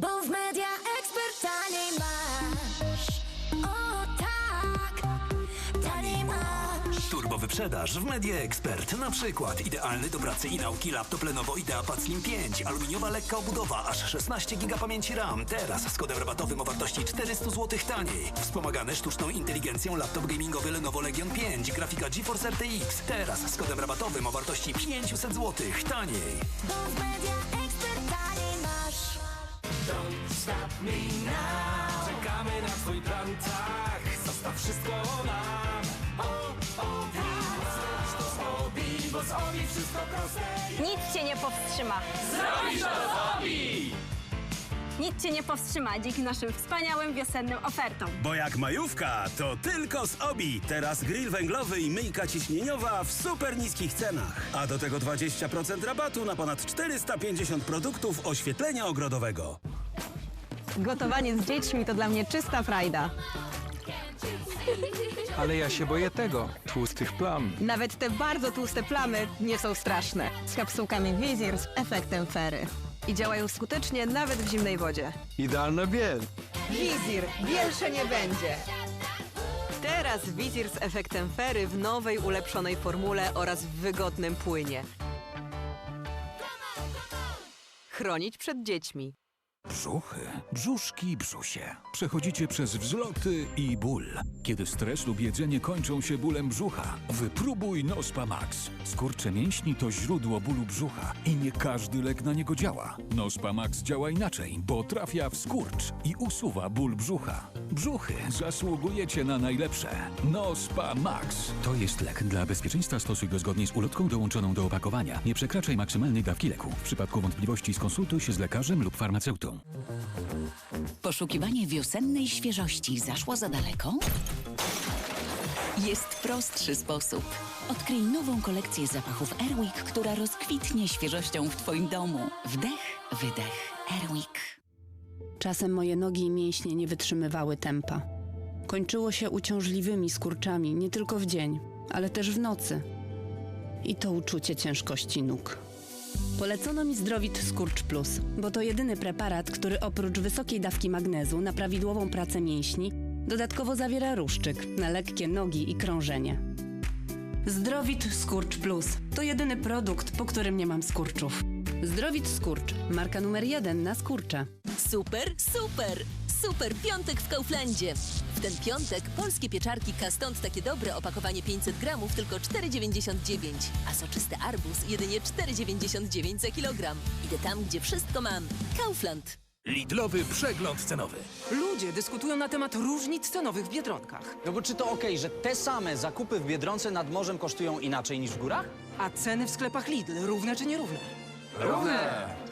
Bo w media ekspert taniej masz. O tak, taniej masz. Turbo wyprzedaż w Media Expert. Na przykład idealny do pracy i nauki laptop Lenovo IdeaPad Slim 5. Aluminiowa lekka obudowa, aż 16 GB pamięci RAM. Teraz z kodem rabatowym o wartości 400 zł taniej. Wspomagany sztuczną inteligencją laptop gamingowy Lenovo Legion 5. Grafika GeForce RTX. Teraz z kodem rabatowym o wartości 500 zł taniej. Bo w media Czekamy na twój plan, tak Zostaw wszystko nam O, o, tak Zrobisz to z Obi, bo z Obi wszystko proste Nic cię nie powstrzyma. Zrobisz to z Obi! Nic cię nie powstrzyma dzięki naszym wspaniałym wiosennym ofertom. Bo jak majówka, to tylko z Obi. Teraz grill węglowy i myjka ciśnieniowa w super niskich cenach. A do tego 20% rabatu na ponad 450 produktów oświetlenia ogrodowego. Gotowanie z dziećmi to dla mnie czysta frajda. Ale ja się boję tego, tłustych plam. Nawet te bardzo tłuste plamy nie są straszne. Z kapsułkami Wizir z efektem fery. I działają skutecznie nawet w zimnej wodzie. Idealna biel. Wizir, bielsze nie będzie. Teraz Wizir z efektem fery w nowej, ulepszonej formule oraz w wygodnym płynie. Chronić przed dziećmi. Brzuchy, brzuszki, brzusie. Przechodzicie przez wzloty i ból. Kiedy stres lub jedzenie kończą się bólem brzucha, wypróbuj Nospa Max. Skurcze mięśni to źródło bólu brzucha i nie każdy lek na niego działa. Nospa Max działa inaczej, bo trafia w skurcz i usuwa ból brzucha. Brzuchy zasługujecie na najlepsze. Nospa Max. To jest lek. Dla bezpieczeństwa stosuj go zgodnie z ulotką dołączoną do opakowania. Nie przekraczaj maksymalnej dawki leku. W przypadku wątpliwości skonsultuj się z lekarzem lub farmaceutą. Poszukiwanie wiosennej świeżości zaszło za daleko? Jest prostszy sposób. Odkryj nową kolekcję zapachów Airwick, która rozkwitnie świeżością w Twoim domu. Wdech, wydech. Airwick. Czasem moje nogi i mięśnie nie wytrzymywały tempa. Kończyło się uciążliwymi skurczami nie tylko w dzień, ale też w nocy. I to uczucie ciężkości nóg. Polecono mi Zdrowit Skurcz Plus, bo to jedyny preparat, który oprócz wysokiej dawki magnezu na prawidłową pracę mięśni, dodatkowo zawiera ruszczyk na lekkie nogi i krążenie. Zdrowit Skurcz Plus to jedyny produkt, po którym nie mam skurczów. Zdrowit Skurcz, marka numer jeden na skurcze. Super, super! Super piątek w Kauflandzie. W ten piątek polskie pieczarki Kastąd takie dobre opakowanie 500 gramów tylko 4,99, a soczysty arbuz jedynie 4,99 za kilogram. Idę tam, gdzie wszystko mam. Kaufland. Lidlowy przegląd cenowy Ludzie dyskutują na temat różnic cenowych w Biedronkach. No bo czy to okej, że te same zakupy w Biedronce nad morzem kosztują inaczej niż w górach? A ceny w sklepach Lidl równe czy nierówne?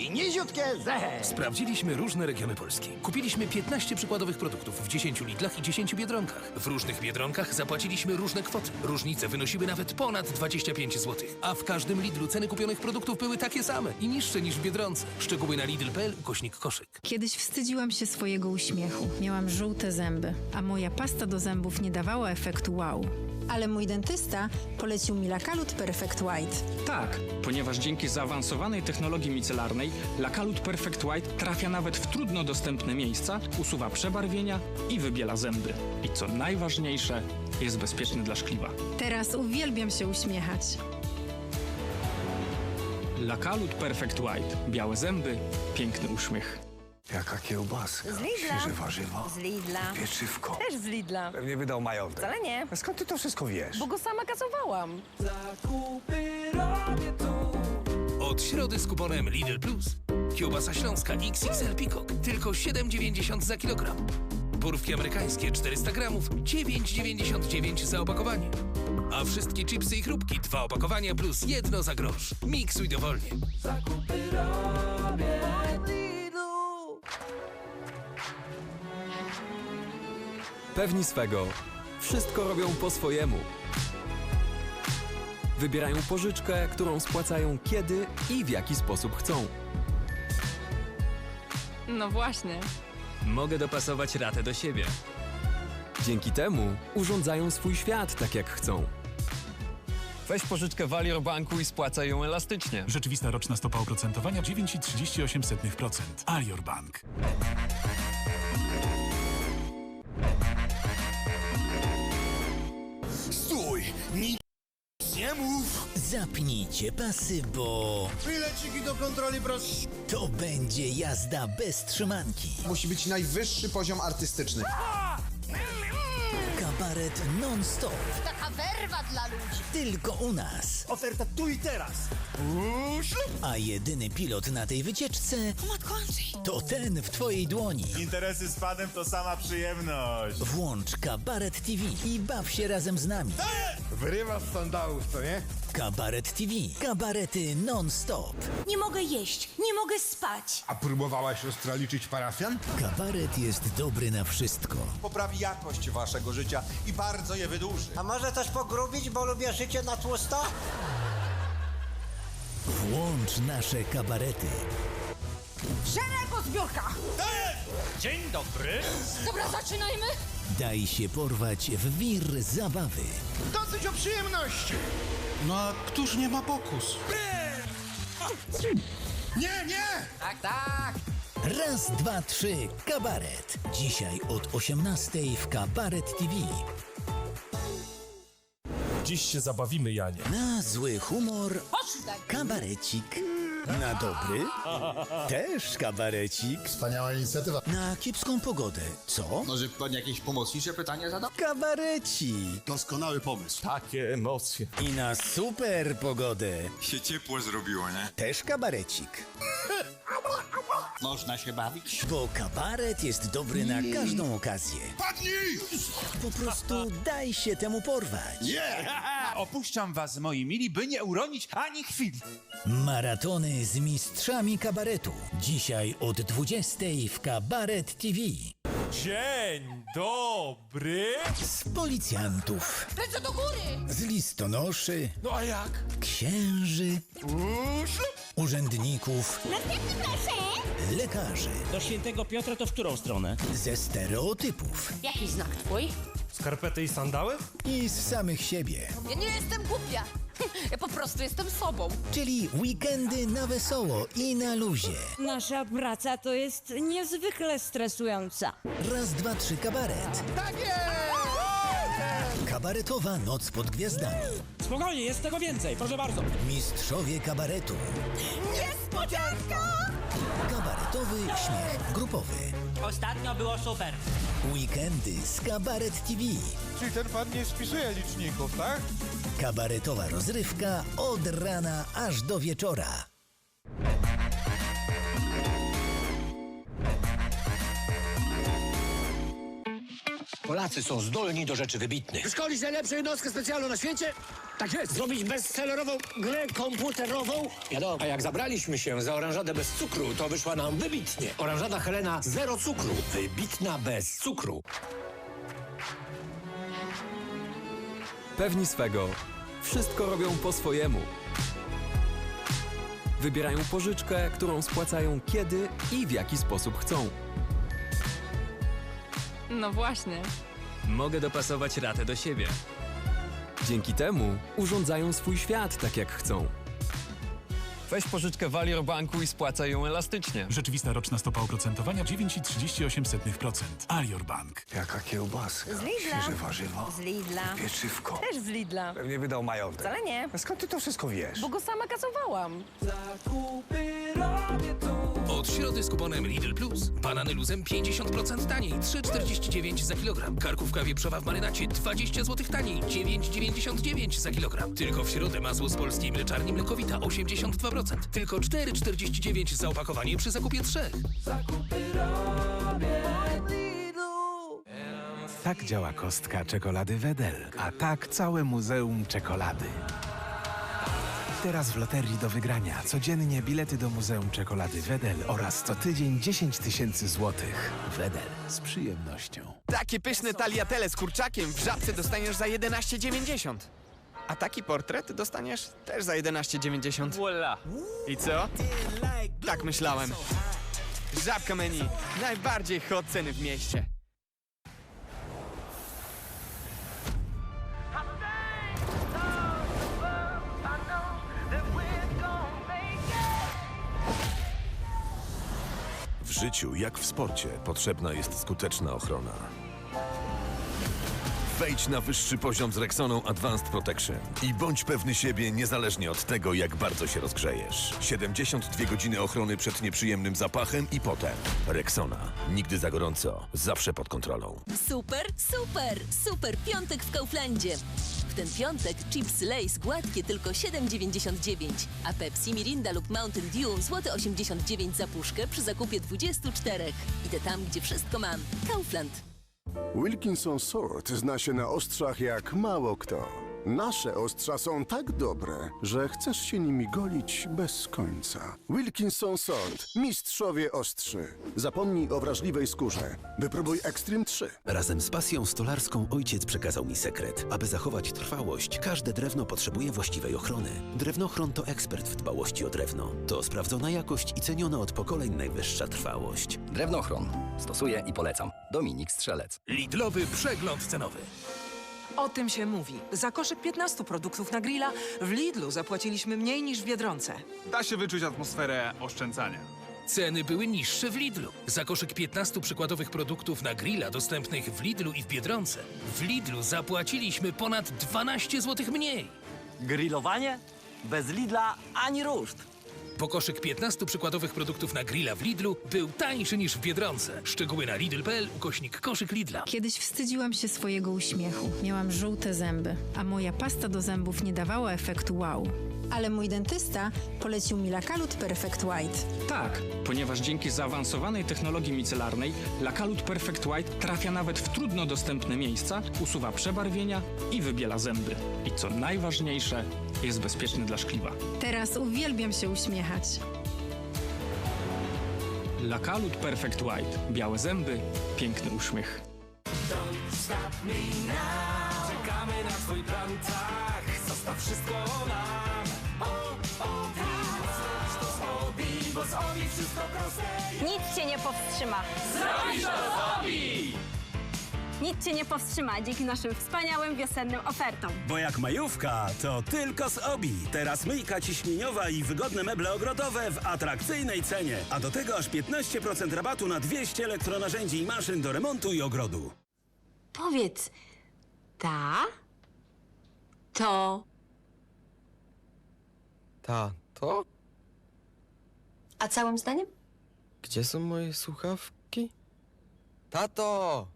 I niziutkie ze Sprawdziliśmy różne regiony Polski. Kupiliśmy 15 przykładowych produktów w 10 Lidlach i 10 Biedronkach. W różnych Biedronkach zapłaciliśmy różne kwoty. Różnice wynosiły nawet ponad 25 zł A w każdym Lidlu ceny kupionych produktów były takie same I niższe niż w Biedronce. Szczegóły na lidl.pl kośnik koszyk. Kiedyś wstydziłam się swojego uśmiechu. Miałam żółte zęby, a moja pasta do zębów nie dawała efektu wow. Ale mój dentysta polecił mi Lakalut Perfect White. Tak, ponieważ dzięki zaawansowanej technologii micelarnej Lakalut Perfect White trafia nawet w trudno dostępne miejsca, usuwa przebarwienia i wybiela zęby. I co najważniejsze, jest bezpieczny dla szkliwa. Teraz uwielbiam się uśmiechać. Lakalut Perfect White. Białe zęby, piękny uśmiech. Jaka kiełbaska, Z Lidla. świeże warzywa, Z Lidla. pieczywko. Też z Lidla. Pewnie wydał majątek. Wcale nie, A skąd ty to wszystko wiesz? bo go sama kasowałam. Zakupy robię tu Od środy z kuponem Lidl Plus Kiełbasa śląska XXL Peacock Tylko 7,90 za kilogram Borówki amerykańskie 400 gramów 9,99 za opakowanie A wszystkie chipsy i chrupki Dwa opakowania plus jedno za grosz Miksuj dowolnie Zakupy robię Pewni swego. Wszystko robią po swojemu. Wybierają pożyczkę, którą spłacają kiedy i w jaki sposób chcą. No właśnie. Mogę dopasować ratę do siebie. Dzięki temu urządzają swój świat tak jak chcą. Weź pożyczkę w Alior Banku i spłacaj ją elastycznie. Rzeczywista roczna stopa oprocentowania 9,38%. Alior Bank. Nic nie mów! Zapnijcie pasy, bo Bileciki do kontroli, proszę! to będzie jazda bez trzymanki. Musi być najwyższy poziom artystyczny. Kabaret non-stop. Taka werwa dla ludzi. Tylko u nas. Oferta tu i teraz! A jedyny pilot na tej wycieczce to ten w twojej dłoni. Interesy z panem to sama przyjemność. Włącz Kabaret TV i baw się razem z nami. Wyrywa z sandałów, co nie? Kabaret TV. Kabarety non-stop. Nie mogę jeść, nie mogę spać. A próbowałaś rozstraliczyć parafian? Kabaret jest dobry na wszystko. Poprawi jakość waszego życia i bardzo je wydłuży. A może też pogrubić, bo lubię życie na tłusto? Włącz nasze kabarety. Szeregu zbiórka! Dzień dobry. Dobra, zaczynajmy. Daj się porwać w wir zabawy. Dosyć o przyjemności! No a któż nie ma pokus? Nie, nie! Tak, tak. Raz, dwa, trzy, kabaret. Dzisiaj od 18 w Kabaret TV. Dziś się zabawimy, Janie. Na zły humor kabarecik. Na dobry też kabarecik. Wspaniała inicjatywa. Na kiepską pogodę co? Może pan jakieś pomocnicze pytanie zadał? Kabarecik. Doskonały pomysł. Takie emocje. I na super pogodę Się ciepło zrobiło, nie? też kabarecik. Można się bawić? Bo kabaret jest dobry na każdą okazję. Padnij! Po prostu daj się temu porwać. Nie! Opuszczam was, moi mili, by nie uronić ani chwili. Maratony z mistrzami kabaretu. Dzisiaj od 20 w Kabaret TV. Dzień dobry. Z policjantów, Ręce do góry! z listonoszy, No a jak? księży, urzędników, Następny proszę! lekarzy, Do świętego Piotra to w którą stronę? ze stereotypów Jaki znak twój? Skarpety i sandały? i z samych siebie. Ja nie jestem głupia. Ja po prostu jestem sobą. Czyli weekendy na wesoło i na luzie. Nasza praca to jest niezwykle stresująca. Raz, dwa, trzy kabaret. Tak jest! Kabaretowa noc pod gwiazdami. Spokojnie, jest tego więcej, proszę bardzo. Mistrzowie kabaretu. Niespodzianka! Kabaretowy śmiech grupowy. Ostatnio było super. Weekendy z Kabaret TV. Czyli ten pan nie spisuje liczników, tak? Kabaretowa rozrywka od rana aż do wieczora. Polacy są zdolni do rzeczy wybitnych. Wyszkolić najlepszą jednostkę specjalną na świecie? Tak jest. Zrobić bestsellerową grę komputerową? Wiadomo. A jak zabraliśmy się za oranżadę bez cukru, to wyszła nam wybitnie. Oranżada Helena zero cukru. Wybitna bez cukru. Pewni swego. Wszystko robią po swojemu. Wybierają pożyczkę, którą spłacają kiedy i w jaki sposób chcą. No właśnie. Mogę dopasować ratę do siebie. Dzięki temu urządzają swój świat tak jak chcą. Weź pożyczkę w Alior Banku i spłacaj ją elastycznie. Rzeczywista roczna stopa oprocentowania 9,38%. Alior Bank. Jaka kiełbaska, Z Lidla. świeże warzywo, Z Lidla. pieczywko. Też z Lidla. Pewnie wydał majątek. Wcale nie. A skąd ty to wszystko wiesz? Bo go sama kasowałam. Od środy z kuponem Lidl Plus. Banany luzem 50% taniej, 3,49 za kilogram. Karkówka wieprzowa w marynacie 20 zł taniej, 9,99 za kilogram. Tylko w środę masło z polskiej mleczarni Mlekowita 82%. Tylko 4,49 za opakowanie przy zakupie trzech. Tak działa kostka czekolady Wedel, a tak całe Muzeum Czekolady. Teraz w loterii do wygrania codziennie bilety do Muzeum Czekolady Wedel oraz co tydzień 10 tysięcy złotych. Wedel z przyjemnością. Takie pyszne tagliatelle z kurczakiem w żabce dostaniesz za 11,90. A taki portret dostaniesz też za 11,90. Voila! I co? Tak myślałem. Żabka menu. Najbardziej hot ceny w mieście. W życiu, jak w sporcie, potrzebna jest skuteczna ochrona. Wejdź na wyższy poziom z Rexoną Advanced Protection i bądź pewny siebie niezależnie od tego, jak bardzo się rozgrzejesz. 72 godziny ochrony przed nieprzyjemnym zapachem i potem. Rexona. Nigdy za gorąco, zawsze pod kontrolą. Super, super, super piątek w Kauflandzie. W ten piątek chipsy Lay's gładkie tylko 7,99, a Pepsi, Mirinda lub Mountain Dew złoty 89 za puszkę przy zakupie 24. Idę tam, gdzie wszystko mam. Kaufland. Wilkinson Sword zna się na ostrzach jak mało kto. Nasze ostrza są tak dobre, że chcesz się nimi golić bez końca. Wilkinson Sword. Mistrzowie ostrzy. Zapomnij o wrażliwej skórze. Wypróbuj Extreme 3. Razem z pasją stolarską ojciec przekazał mi sekret. Aby zachować trwałość, każde drewno potrzebuje właściwej ochrony. Drewnochron to ekspert w dbałości o drewno. To sprawdzona jakość i ceniona od pokoleń najwyższa trwałość. Drewnochron. Stosuję i polecam. Dominik Strzelec. Lidlowy przegląd cenowy. O tym się mówi. Za koszyk 15 produktów na grilla w Lidlu zapłaciliśmy mniej niż w Biedronce. Da się wyczuć atmosferę oszczędzania. Ceny były niższe w Lidlu. Za koszyk 15 przykładowych produktów na grilla dostępnych w Lidlu i w Biedronce. W Lidlu zapłaciliśmy ponad 12 zł mniej. Grillowanie? Bez Lidla ani ruszt. Po koszyk 15 przykładowych produktów na grilla w Lidlu był tańszy niż w Biedronce. Szczegóły na lidl.pl ukośnik koszyk Lidla. Kiedyś wstydziłam się swojego uśmiechu. Miałam żółte zęby, a moja pasta do zębów nie dawała efektu wow. Ale mój dentysta polecił mi Lakalut Perfect White. Tak, ponieważ dzięki zaawansowanej technologii micelarnej Lakalut Perfect White trafia nawet w trudno dostępne miejsca, usuwa przebarwienia i wybiela zęby. I co najważniejsze, jest bezpieczny dla szkliwa. Teraz uwielbiam się uśmiechać. Lakalut Perfect White. Białe zęby, piękny uśmiech. Stop me now Czekamy na twój plan, tak Zostaw wszystko nam O, o, tak to z Obi, bo z Obi wszystko proste Nic cię nie powstrzyma. Zrobisz to z Obi! Nic cię nie powstrzyma dzięki naszym wspaniałym wiosennym ofertom. Bo jak majówka, to tylko z Obi. Teraz myjka ciśnieniowa i wygodne meble ogrodowe w atrakcyjnej cenie. A do tego aż 15% rabatu na 200 elektronarzędzi i maszyn do remontu i ogrodu. Powiedz, ta? To. Ta, to? A całym zdaniem? Gdzie są moje słuchawki? Tato!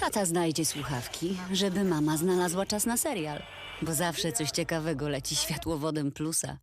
Tata znajdzie słuchawki, żeby mama znalazła czas na serial. Bo zawsze coś ciekawego leci światłowodem plusa.